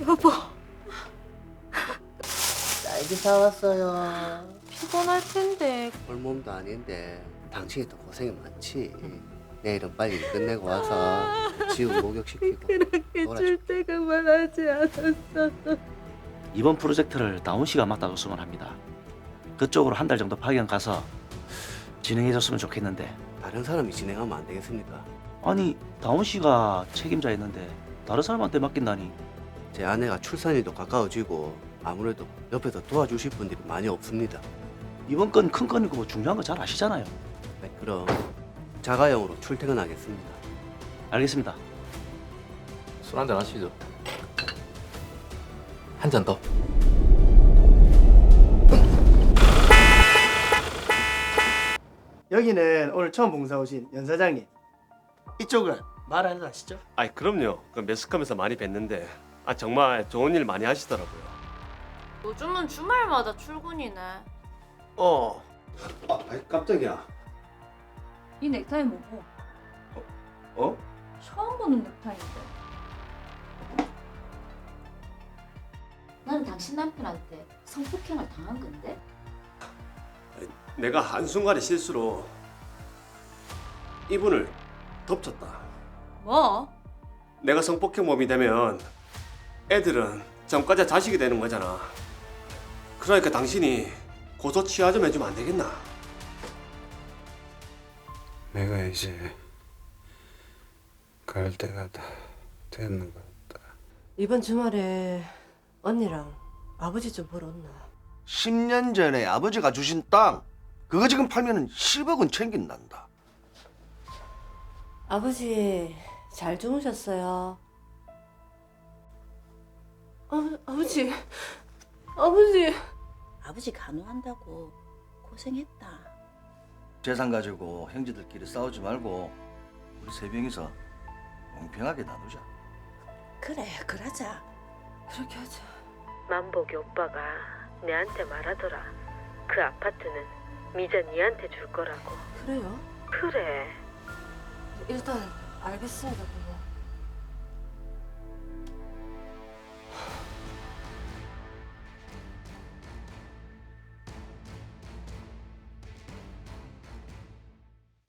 여보, 딸기 사왔어요. 피곤할 텐데. 홀몸도 아닌데 당신이 더 고생이 많지. 내일은 빨리 일 끝내고 와서 지우 목욕시키고 그렇게 놀아줄게. 줄 때가 말하지 않았어. 이번 프로젝트를 다운 씨가 맡아서 수행합니다. 그쪽으로 한 달 정도 파견 가서 진행해줬으면 좋겠는데 다른 사람이 진행하면 안 되겠습니까? 아니 다운 씨가 책임자였는데 다른 사람한테 맡긴다니 제 아내가 출산일도 가까워지고 아무래도 옆에서 도와주실 분들이 많이 없습니다. 이번 건 큰 건이고 중요한 거 잘 아시잖아요. 네, 그럼 자가용으로 출퇴근하겠습니다. 알겠습니다. 술 한잔 하시죠. 한 잔 더. 여기는 오늘 처음 봉사 오신 연 사장님. 이쪽은 말안 하시죠? 아이 그럼요. 그 매스컴에서 많이 뵀는데 아 정말 좋은 일 많이 하시더라고요. 요즘은 주말마다 출근이네. 어. 아, 아이, 깜짝이야. 이 넥타이 뭐고? 어? 처음 보는 넥타이인데. 나는 당신 남편한테 성폭행을 당한 건데? 내가 한순간의 실수로 이분을 덮쳤다. 뭐? 내가 성폭행범이 되면 애들은 전과자 자식이 되는 거잖아. 그러니까 당신이 고소 취하 좀 해주면 안 되겠나? 내가 이제 갈 때가 다 됐는 것 같다. 이번 주말에 언니랑 아버지 좀 보러 온나? 10년 전에 아버지가 주신 땅 그거 지금 팔면은 10억은 챙긴단다. 아버지 잘 주무셨어요? 아, 아버지 아버지 아버지 간호한다고 고생했다. 재산 가지고 형제들끼리 싸우지 말고 우리 세 명이서 공평하게 나누자. 그래, 그러자. 그렇게 하자 만복이 오빠가 내한테 말하더라. 그 아파트는 미자 니한테 줄 거라고. 그래요? 그래. 일단 알겠습니다 그럼.